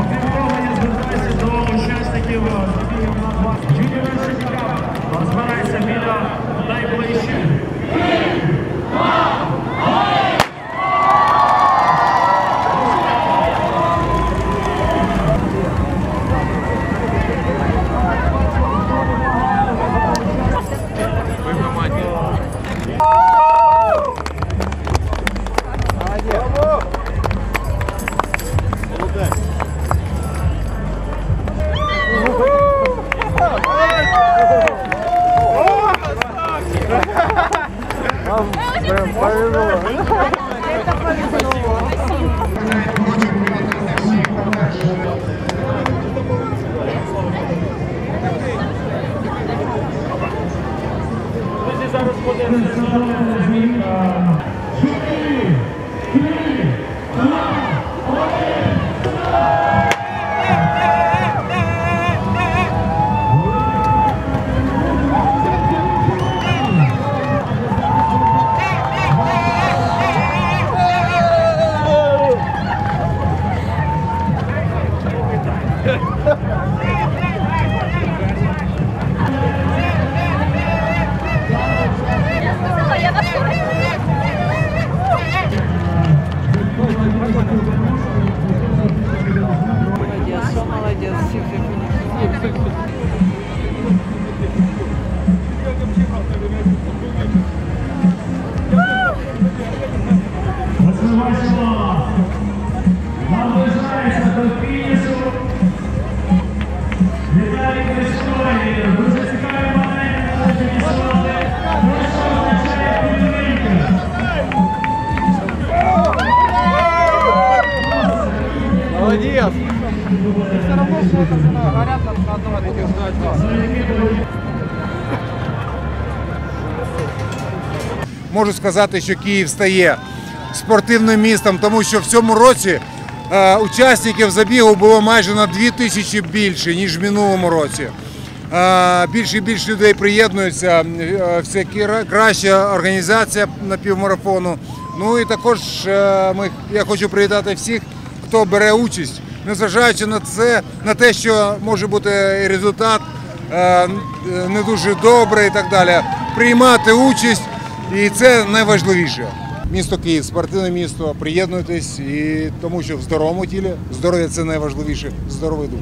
Відмовлення звертаюся до учасників This is our Молодец! Все равно это горят на, одном этих. Можу сказати, що Київ стає спортивним містом, тому що в цьому році е, учасників забігу було майже на 2 тисячі більше, ніж в минулому році. Е, більше і більше людей приєднуються, е, все краща організація на півмарафону. Ну і також ми, я хочу привітати всіх, хто бере участь, незважаючи на це, на те, що може бути результат е, не дуже добрий і так далі. Приймати участь. І це найважливіше. Місто Київ, спортивне місто, приєднуйтесь, і тому що в здоровому тілі здоров'я це найважливіше, здоровий дух.